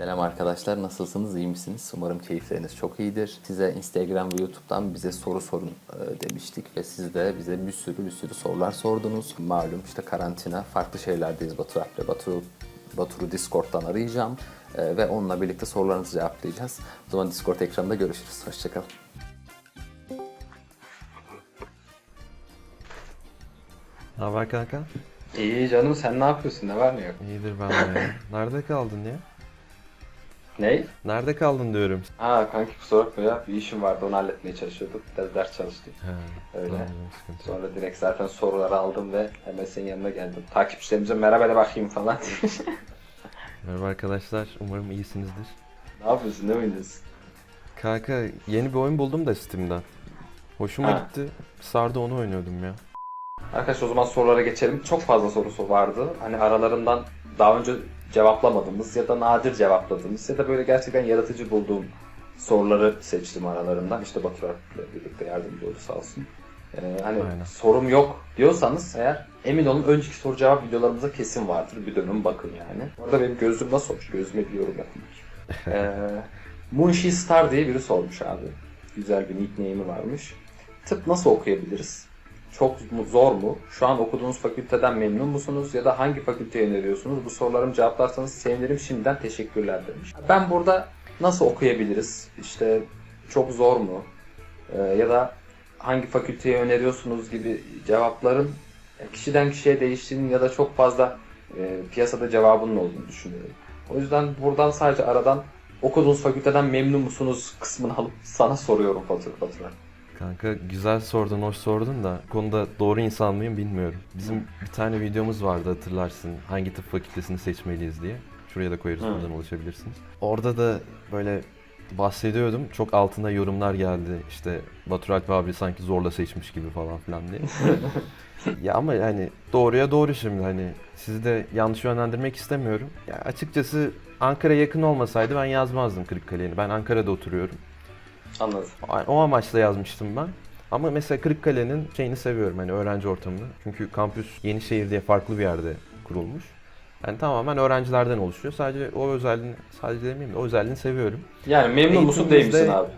Selam arkadaşlar, nasılsınız, iyi misiniz? Umarım keyifleriniz çok iyidir. Size Instagram ve YouTube'dan bize soru sorun e, demiştik ve siz de bize bir sürü bir sürü sorular sordunuz. Malum işte karantina, farklı şeylerdeyiz Batur Alp'le. Batur, Batur'u Discord'dan arayacağım e, ve onunla birlikte sorularınızı cevaplayacağız. O zaman Discord ekranında görüşürüz. Hoşçakalın. Ne haber kanka? İyi canım sen ne yapıyorsun? Ne var ne yok? İyidir ben de. Nerede kaldın ya? Ney? Nerede kaldın diyorum. Ha kanki kusura bakma ya bir işim vardı onu halletmeye çalışıyorduk. Biraz ders çalıştık. He, Öyle. tamam, sıkıntı yok. Sonra direkt zaten soruları aldım ve hemen senin yanına geldim. Takipçilerimize merhaba de bakayım falan. Merhaba arkadaşlar, umarım iyisinizdir. ne yapıyorsun ne oynuyorsun? Kanka yeni bir oyun buldum da Steam'den. Hoşuma Ha. gitti. Sardı onu oynuyordum ya. Arkadaşlar o zaman sorulara geçelim. Çok fazla sorusu vardı. Hani aralarından daha önce cevaplamadığımız ya da nadir cevapladığımız ya da böyle gerçekten yaratıcı bulduğum soruları seçtim aralarından. İşte Batur Alp'le birlikte yardımcı oldu sağ olsun. Ee, hani Aynen. sorum yok diyorsanız eğer emin olun önceki soru cevap videolarımızda kesin vardır. Bir dönüm bakın yani. Orada benim gözlüğüm nasıl olmuş? Gözüme bir yorum yapın. ee, Munshi Star diye biri sormuş abi. Güzel bir nickname'i varmış. Tıp nasıl okuyabiliriz? Çok mu, zor mu? Şu an okuduğunuz fakülteden memnun musunuz? Ya da hangi fakülteye öneriyorsunuz? Bu sorularımı cevaplarsanız sevinirim. Şimdiden teşekkürler demiş. Ben burada nasıl okuyabiliriz? İşte çok zor mu? Ee, ya da hangi fakülteye öneriyorsunuz gibi cevapların kişiden kişiye değiştiğini ya da çok fazla e, piyasada cevabının olduğunu düşünüyorum. O yüzden buradan sadece aradan okuduğunuz fakülteden memnun musunuz kısmını alıp sana soruyorum fatura fatura. Kanka güzel sordun, hoş sordun da konuda doğru insan mıyım bilmiyorum. Bizim bir tane videomuz vardı hatırlarsın. Hangi tıp fakültesini seçmeliyiz diye. Şuraya da koyarız, Hı. buradan ulaşabilirsiniz. Orada da böyle bahsediyordum. Çok altında yorumlar geldi. İşte Batur Alp abi sanki zorla seçmiş gibi falan filan diye. ya ama yani doğruya doğru şimdi hani sizi de yanlış yönlendirmek istemiyorum. Ya açıkçası Ankara yakın olmasaydı ben yazmazdım Kırıkkale'ni. Ben Ankara'da oturuyorum. Anladım. O amaçla yazmıştım ben. Ama mesela Kırıkkale'nin şeyini seviyorum hani öğrenci ortamını. Çünkü kampüs Yenişehir diye farklı bir yerde kurulmuş. Yani tamamen öğrencilerden oluşuyor. Sadece o özelliğini, sadece demeyeyim de o özelliğini seviyorum. Yani memnun musun değil misin abi?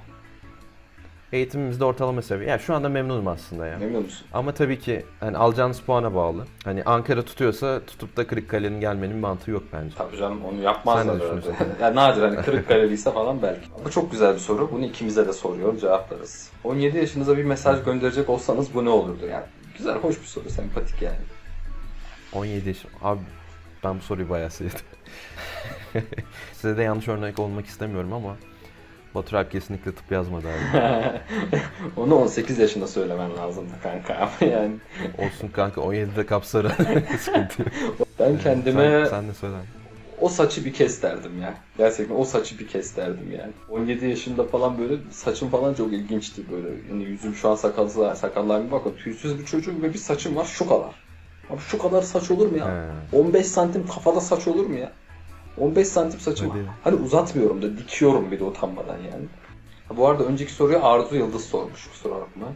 Eğitimimizde ortalama seviye. Yani şu anda memnunum aslında ya. Memnun musun? Ama tabii ki hani alacağınız puana bağlı. Hani Ankara tutuyorsa tutup da Kırıkkale'nin gelmenin mantığı yok bence. Tabii canım onu yapmazlar Sen ne herhalde. düşünüyorsun? yani nadir hani Kırıkkaleliyse falan belki. Bu çok güzel bir soru. Bunu ikimize de soruyorum cevaplarız. 17 yaşınıza bir mesaj gönderecek olsanız bu ne olurdu yani? Güzel, hoş bir soru, sempatik yani. 17 yaşım. Abi ben bu soruyu bayağı sevdim. Size de yanlış örnek olmak istemiyorum ama Batur Alp kesinlikle tıp yazmadı abi. Onu 18 yaşında söylemen lazımdı kanka ama yani. Olsun kanka 17'de kapsarı sıkıntı yok. Ben kendime Sen, sen de söyle. o saçı bir kes derdim ya. Gerçekten o saçı bir kes derdim yani. 17 yaşında falan böyle saçım falan çok ilginçti böyle. Yani yüzüm şu an sakalsız, sakallarıma bakın. Tüysüz bir çocuğum ve bir saçım var şu kadar. Abi şu kadar saç olur mu ya? He. 15 santim kafada saç olur mu ya? 15 santim saçım Hadi. Hani uzatmıyorum da dikiyorum bir de utanmadan yani. Ha, bu arada önceki soruyu Arzu Yıldız sormuş kusura bakma.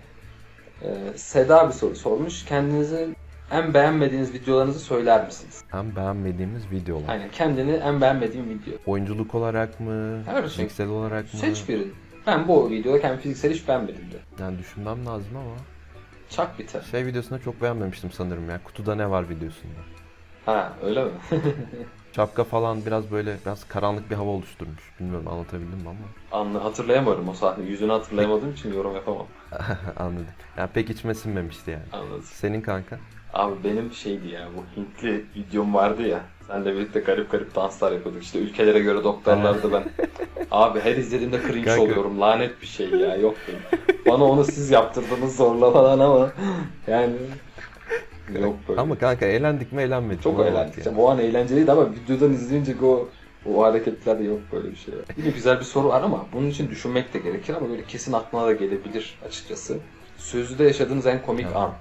Ee, Seda bir soru sormuş. Kendinizi en beğenmediğiniz videolarınızı söyler misiniz? En beğenmediğimiz videolar. Aynen kendini en beğenmediğin video. Oyunculuk olarak mı? Her şey. Fiziksel olarak mı? Seç birini. Ben bu videoda kendi fiziksel hiç beğenmedim de. Yani düşünmem lazım ama. Çak biter. Şey videosunda çok beğenmemiştim sanırım ya. Kutuda ne var videosunda. Ha öyle mi? Şapka falan biraz böyle biraz karanlık bir hava oluşturmuş. Bilmiyorum anlatabildim mi ama. Anlı hatırlayamıyorum o sahne. Yüzünü hatırlayamadığım için yorum yapamam. Anladım. Yani pek içime sinmemişti yani. Anladım. Senin kanka? Abi benim şeydi ya bu Hintli videom vardı ya. Senle birlikte garip garip danslar yapıyorduk. İşte ülkelere göre doktorlardı ben. Abi her izlediğimde cringe Kanka. oluyorum. Lanet bir şey ya. Yok benim. Bana onu siz yaptırdınız zorla falan ama yani yok böyle. Ama kanka eğlendik mi eğlenmedik Çok mi? Eğlendik. ya. O an eğlenceliydi ama videodan izleyince o o hareketler yok böyle bir şey. Yine güzel bir soru var ama bunun için düşünmek de gerekir ama böyle kesin aklına da gelebilir açıkçası. Sözlüde yaşadığınız en komik Evet. an.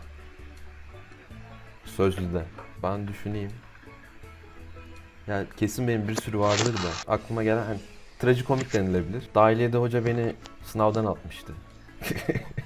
Sözlüde. Ben düşüneyim. Ya kesin benim bir sürü vardır da aklıma gelen hani trajikomik denilebilir. Dahiliyede hoca beni sınavdan atmıştı.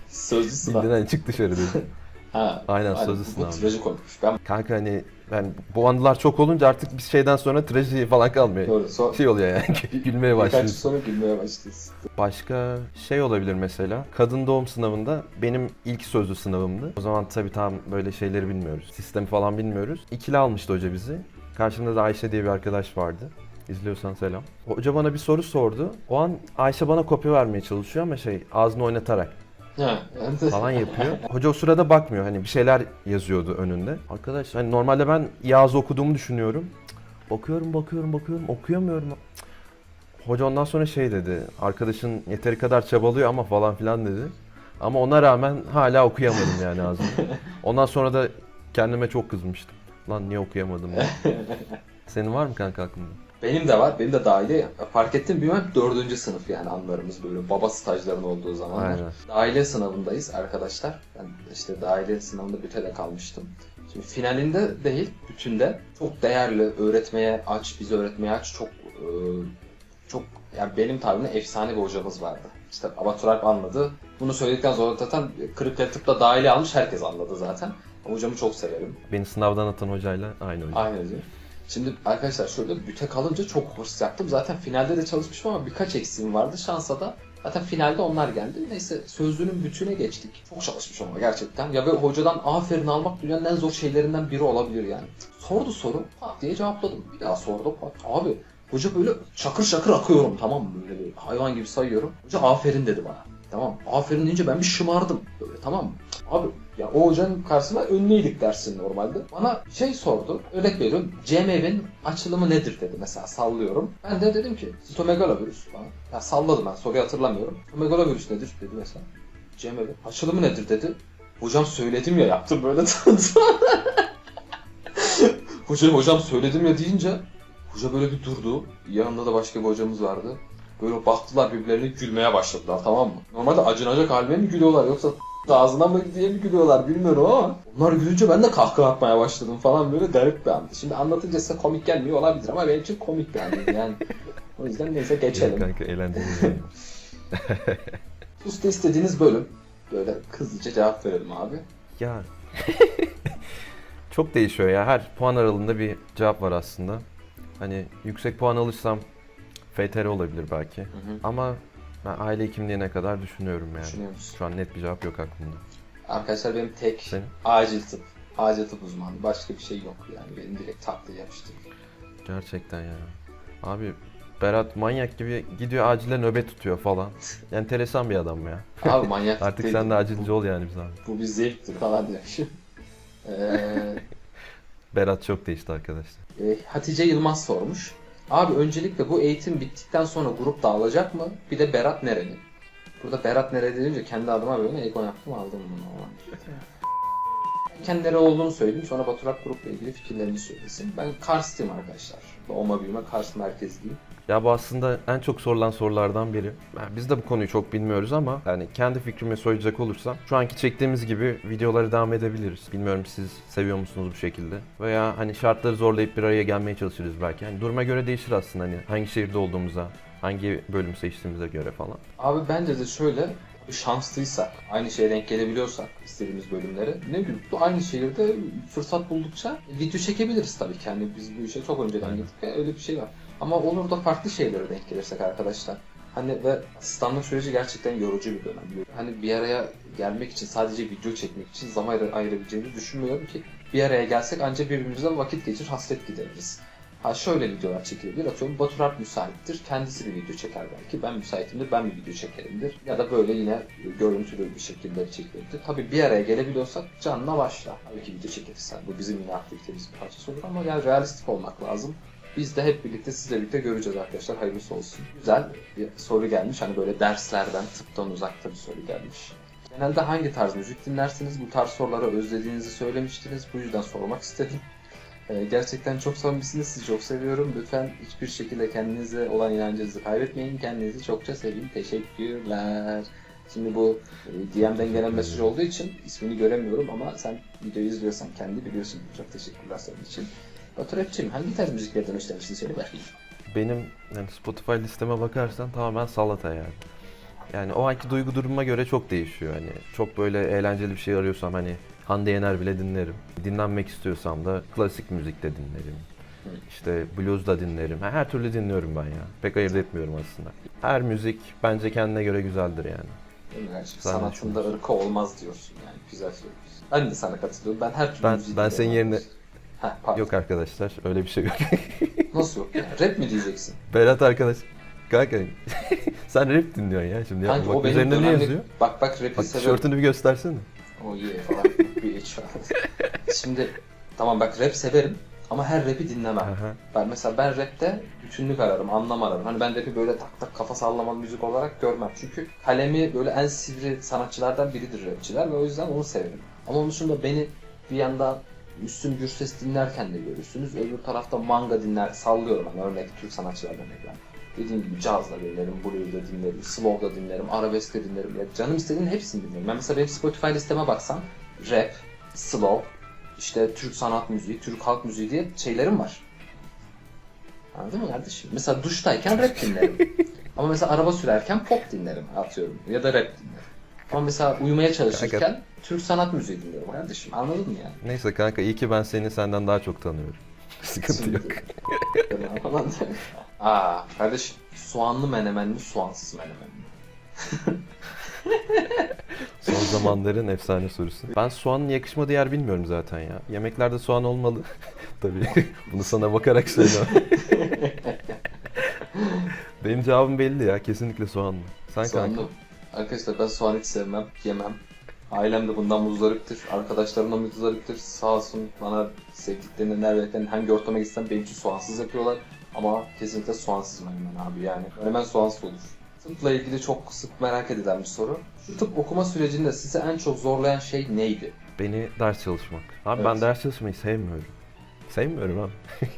Sözlü sınav. Hani çık dışarı dedi. Ha, Aynen, aynen. sözlü Bu sınav. trajikomikmiş. Ben Kanka hani ben bu anılar çok olunca artık bir şeyden sonra trajedi falan kalmıyor. doğru. So, Şey oluyor yani. Gülmeye birkaç başlıyorsun. sonra gülmeye başlıyorsun. Başka şey olabilir mesela. Kadın doğum sınavında benim ilk sözlü sınavımdı. O zaman tabii tam böyle şeyleri bilmiyoruz. Sistemi falan bilmiyoruz. İkili almıştı hoca bizi. Karşımda da Ayşe diye bir arkadaş vardı. İzliyorsan selam. Hoca bana bir soru sordu. O an Ayşe bana kopya vermeye çalışıyor ama şey ağzını oynatarak yani falan yapıyor. Hoca o sırada bakmıyor. Hani bir şeyler yazıyordu önünde. Arkadaş hani normalde ben ağzı okuduğumu düşünüyorum. Bakıyorum, bakıyorum, bakıyorum. Okuyamıyorum. Hoca ondan sonra şey dedi. Arkadaşın yeteri kadar çabalıyor ama falan filan dedi. Ama ona rağmen hala okuyamadım yani ağzını. Ondan sonra da kendime çok kızmıştım. Lan niye okuyamadım ya? Senin var mı kanka aklında? Benim de var. Benim de dahiliye. Fark ettim bilmem dördüncü sınıf yani anlarımız böyle baba stajların olduğu zamanlar. Aynen. Sınavındayız arkadaşlar. Ben işte dahiliye sınavında bütede kalmıştım. Şimdi finalinde değil, bütünde çok değerli, öğretmeye aç, bizi öğretmeye aç, çok e, çok yani benim tabirimle efsane bir hocamız vardı. İşte Abatür Alp anladı. Bunu söyledikten sonra zaten Kırıkkale Tıp'ta dahiliye almış herkes anladı zaten. Hocamı çok severim. Beni sınavdan atan hocayla aynı hoca. Aynen öyle. Şimdi arkadaşlar şöyle büte kalınca çok hırs yaptım. Zaten finalde de çalışmıştım ama birkaç eksiğim vardı. Şansa da zaten finalde onlar geldi. Neyse sözlünün bütüne geçtik. Çok çalışmış ama gerçekten. Ya ve hocadan aferin almak dünyanın en zor şeylerinden biri olabilir yani. Sordu soru pat diye cevapladım. Bir daha sordu pat. Abi hoca böyle şakır şakır akıyorum tamam mı? Böyle bir hayvan gibi sayıyorum. Hoca aferin dedi bana. Tamam. Aferin deyince ben bir şımardım. Böyle tamam mı? Abi ya o hocanın karşısında önlüydük dersin normalde. Bana şey sordu. Örnek veriyorum. CMV'nin açılımı nedir dedi mesela sallıyorum. Ben de dedim ki sitomegalovirüs falan. Ya salladım ben soruyu hatırlamıyorum. Sitomegalovirüs nedir dedi mesela. CMV. Açılımı nedir dedi. Hocam söyledim ya yaptım böyle hocam hocam söyledim ya deyince hoca böyle bir durdu. Yanında da başka bir hocamız vardı. Böyle baktılar birbirlerine gülmeye başladılar tamam mı? Normalde acınacak halime mi gülüyorlar yoksa ağzına mı diye mi gülüyorlar bilmiyorum ama onlar gülünce ben de kahkaha atmaya başladım falan böyle garip bir andı. Şimdi anlatınca size komik gelmiyor olabilir ama benim için komik bir andı yani. O yüzden neyse geçelim. Kanka eğlenceli. yani. Usta istediğiniz bölüm. Böyle hızlıca cevap verelim abi. Ya çok değişiyor ya. Her puan aralığında bir cevap var aslında. Hani yüksek puan alırsam FTR olabilir belki. hı. Ama ben aile hekimliğine kadar düşünüyorum yani. Düşünüyor musun? Şu an net bir cevap yok aklımda. Arkadaşlar benim tek Senin? acil tıp. Acil tıp uzmanı. Başka bir şey yok yani. Benim direkt taktiği yapıştı. Gerçekten ya. Abi Berat manyak gibi gidiyor acile nöbet tutuyor falan. Enteresan bir adam ya. Abi manyak Artık değil. sen de acilci ol yani biz abi. Bu bir zevktir falan diyor. Eee Berat çok değişti arkadaşlar. E, Hatice Yılmaz sormuş. Abi öncelikle bu eğitim bittikten sonra grup dağılacak mı? Bir de Berat nereli? Burada Berat nereli deyince kendi adıma böyle ego yaptım aldım bunu. Ben kendi nereli olduğunu söyleyeyim. Sonra Baturak grupla ilgili fikirlerini söylesin. Ben Karslıyım arkadaşlar. Doğma büyüme Kars merkezliyim. Ya bu aslında en çok sorulan sorulardan biri. Yani biz de bu konuyu çok bilmiyoruz ama yani kendi fikrimi söyleyecek olursam şu anki çektiğimiz gibi videoları devam edebiliriz. Bilmiyorum siz seviyor musunuz bu şekilde? Veya hani şartları zorlayıp bir araya gelmeye çalışırız belki. Yani duruma göre değişir aslında hani hangi şehirde olduğumuza, hangi bölüm seçtiğimize göre falan. Abi bence de şöyle şanslıysak, aynı şeye denk gelebiliyorsak istediğimiz bölümlere ne bileyim aynı şehirde fırsat buldukça video çekebiliriz tabii ki. Yani biz bu işe çok önceden gittik öyle bir şey var. Ama olur da farklı şeylere denk gelirsek arkadaşlar. Hani ve asistanlık süreci gerçekten yorucu bir dönem. Hani bir araya gelmek için sadece video çekmek için zaman ayır- ayırabileceğimizi düşünmüyorum ki bir araya gelsek ancak birbirimizle vakit geçir, hasret gideririz. Ha şöyle videolar çekilebilir. Atıyorum Batur Alp müsaittir. Kendisi bir video çeker belki. Ben müsaitimdir. Ben bir video çekerimdir. Ya da böyle yine görüntülü bir şekilde çekilebilir. Tabii bir araya gelebiliyorsak canla başla. Tabii ki video çekeriz. Bu bizim yine aktivitemizin bir parçası olur ama yani realistik olmak lazım. Biz de hep birlikte sizle birlikte göreceğiz arkadaşlar. Hayırlısı olsun. Güzel bir soru gelmiş. Hani böyle derslerden, tıptan uzakta bir soru gelmiş. Genelde hangi tarz müzik dinlersiniz? Bu tarz soruları özlediğinizi söylemiştiniz. Bu yüzden sormak istedim. Ee, gerçekten çok samimisiniz. Sizi çok seviyorum. Lütfen hiçbir şekilde kendinize olan inancınızı kaybetmeyin. Kendinizi çokça sevin. Teşekkürler. Şimdi bu e, DM'den gelen mesaj olduğu için ismini göremiyorum ama sen videoyu izliyorsan kendi biliyorsun. Çok teşekkürler senin için. Batur Epçim hangi tarz müziklerden hoşlanırsın söyle bakayım. Benim yani Spotify listeme bakarsan tamamen salata yani. Yani o anki duygu durumuma göre çok değişiyor hani. Çok böyle eğlenceli bir şey arıyorsam hani Hande Yener bile dinlerim. Dinlenmek istiyorsam da klasik müzik de dinlerim. İşte blues da dinlerim. Her türlü dinliyorum ben ya. Pek ayırt etmiyorum aslında. Her müzik bence kendine göre güzeldir yani. Yani sanatında ırkı olmaz diyorsun yani. Güzel söylüyorsun. Ben de sana katılıyorum. Ben her türlü Ben- müziği ben senin yerine- Heh, pardon. Yok arkadaşlar öyle bir şey yok. Nasıl yok ya? Rap mi diyeceksin? Berat arkadaş. Kanka sen rap dinliyorsun ya şimdi. Kanka Bak o benim üzerinde ne dönemlik- yazıyor? Bak bak rap'i Bak severim. tişörtünü bir göstersene. O iyi falan. bir. Şimdi tamam bak rap severim ama her rap'i dinlemem. Aha. Ben mesela ben rapte bütünlük ararım, anlam ararım. Hani ben rap'i böyle tak tak kafa sallamalı müzik olarak görmem. Çünkü kalemi böyle en sivri sanatçılardan biridir rapçiler ve o yüzden onu severim. Ama onun dışında beni bir yandan Müslüm Gürses dinlerken de görürsünüz. Öbür tarafta manga dinler, sallıyorum hani örnek Türk sanatçılardan örnek Dediğim gibi caz da dinlerim, blues da dinlerim, slow da dinlerim, arabesk de dinlerim. Ya canım istediğin hepsini dinlerim. Ben mesela benim Spotify listeme baksan rap, slow, işte Türk sanat müziği, Türk halk müziği diye şeylerim var. Anladın mı kardeşim? Mesela duştayken rap dinlerim. Ama mesela araba sürerken pop dinlerim atıyorum. Ya da rap dinlerim. Ama mesela uyumaya çalışırken Türk sanat müziği dinliyorum kardeşim. Anladın mı yani? Neyse kanka iyi ki ben seni senden daha çok tanıyorum. Sıkıntı Şimdi- yok. Falan. Aa kardeşim soğanlı menemen mi soğansız menemen mi? Son zamanların efsane sorusu. Ben soğanın yakışmadığı yer bilmiyorum zaten ya. Yemeklerde soğan olmalı. Tabii bunu sana bakarak söylüyorum. Benim cevabım belli ya. Kesinlikle soğanlı. Sen Soğanlı. kanka. Arkadaşlar ben soğan hiç sevmem, yemem. Ailem de bundan muzdariptir. Arkadaşlarım da muzdariptir. Sağ olsun bana sevdiklerini neredeyken hangi ortama gitsem benim için soğansız yapıyorlar. Ama kesinlikle soğansız menemen abi yani. Menemen soğansız olur. Tıpla ilgili çok sık merak edilen bir soru. Şu tıp okuma sürecinde sizi en çok zorlayan şey neydi? Beni ders çalışmak. Abi ben Evet. ders çalışmayı sevmiyorum. Sevmiyorum abi.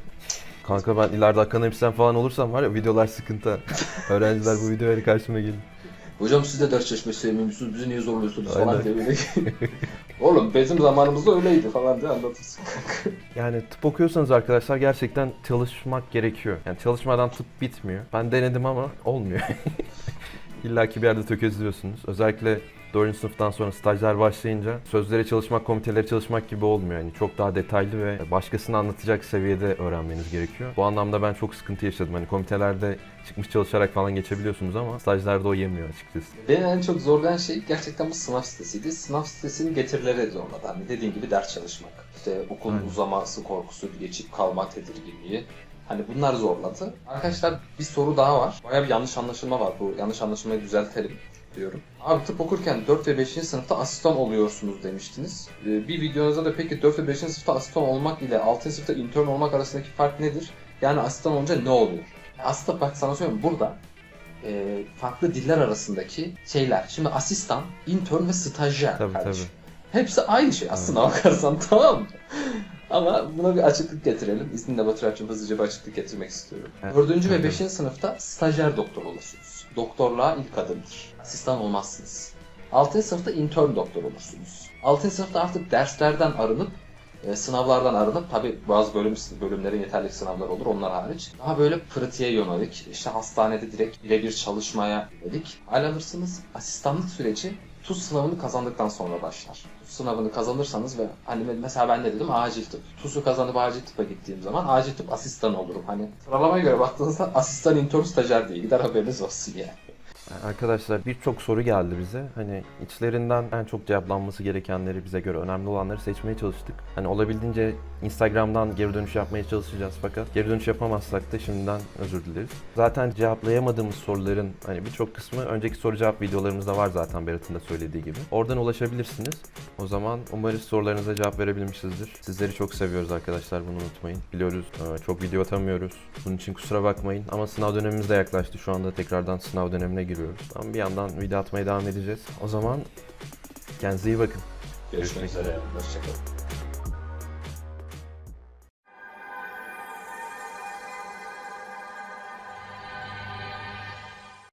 Kanka ben ileride akademisyen falan olursam var ya videolar sıkıntı. Öğrenciler bu videoları karşıma gelin. Hocam siz de ders çalışmayı sevmiyorsunuz, bizi niye zorluyorsunuz falan diye böyle. Oğlum bizim zamanımızda öyleydi falan diye anlatırsın. Yani tıp okuyorsanız arkadaşlar gerçekten çalışmak gerekiyor. Yani çalışmadan tıp bitmiyor. Ben denedim ama olmuyor. İlla ki bir yerde tökezliyorsunuz. Özellikle 4. sınıftan sonra stajlar başlayınca sözlere çalışmak, komitelere çalışmak gibi olmuyor. Yani çok daha detaylı ve başkasına anlatacak seviyede öğrenmeniz gerekiyor. Bu anlamda ben çok sıkıntı yaşadım. Hani komitelerde çıkmış çalışarak falan geçebiliyorsunuz ama stajlarda o yemiyor açıkçası. Beni en çok zorlayan şey gerçekten bu sınav stresiydi. Sınav stresinin getirileri zorladı. Hani dediğim gibi ders çalışmak. İşte okulun Aynen. uzaması korkusu, geçip kalma tedirginliği. Hani bunlar zorladı. Arkadaşlar bir soru daha var. Baya bir yanlış anlaşılma var. Bu yanlış anlaşılmayı düzeltelim diyorum. Abi tıp okurken 4 ve 5. sınıfta asistan oluyorsunuz demiştiniz. Ee, Bir videonuzda da peki 4 ve 5. sınıfta asistan olmak ile 6. sınıfta intern olmak arasındaki fark nedir? Yani asistan olunca ne oluyor? Aslında bak sana söyleyeyim burada e, farklı diller arasındaki şeyler. Şimdi asistan, intern ve stajyer. Tabii kardeşim. tabii. Hepsi aynı şey aslında bakarsan tamam mı? Ama buna bir açıklık getirelim. İzninle Baturay'cığım hızlıca bir açıklık getirmek istiyorum. Evet. Dördüncü ve Tabii. beşinci sınıfta stajyer doktor olursunuz. Doktorluğa ilk adımdır. Asistan olmazsınız. Altıncı sınıfta intern doktor olursunuz. Altıncı sınıfta artık derslerden arınıp e, sınavlardan arınıp tabi bazı bölüm bölümlerin yeterli sınavlar olur onlar hariç. Daha böyle pratiğe yönelik işte hastanede direkt birebir çalışmaya yönelik hal alırsınız. Asistanlık süreci TUS sınavını kazandıktan sonra başlar. TUS sınavını kazanırsanız ve hani mesela ben ne dedim acil tıp. TUS'u kazanıp acil tıpa gittiğim zaman acil tıp asistan olurum. Hani sıralamaya göre baktığınızda asistan intern stajyer diye gider haberiniz olsun yani. Arkadaşlar birçok soru geldi bize. Hani içlerinden en çok cevaplanması gerekenleri bize göre önemli olanları seçmeye çalıştık. Hani olabildiğince Instagram'dan geri dönüş yapmaya çalışacağız fakat geri dönüş yapamazsak da şimdiden özür dileriz. Zaten cevaplayamadığımız soruların hani birçok kısmı önceki soru cevap videolarımızda var zaten Berat'ın da söylediği gibi. Oradan ulaşabilirsiniz. O zaman umarız sorularınıza cevap verebilmişizdir. Sizleri çok seviyoruz arkadaşlar bunu unutmayın. Biliyoruz e, çok video atamıyoruz. Bunun için kusura bakmayın ama sınav dönemimiz de yaklaştı. Şu anda tekrardan sınav dönemine giriyoruz. Ama bir yandan video atmaya devam edeceğiz. O zaman kendinize iyi bakın. Görüşmek üzere. Hoşçakalın.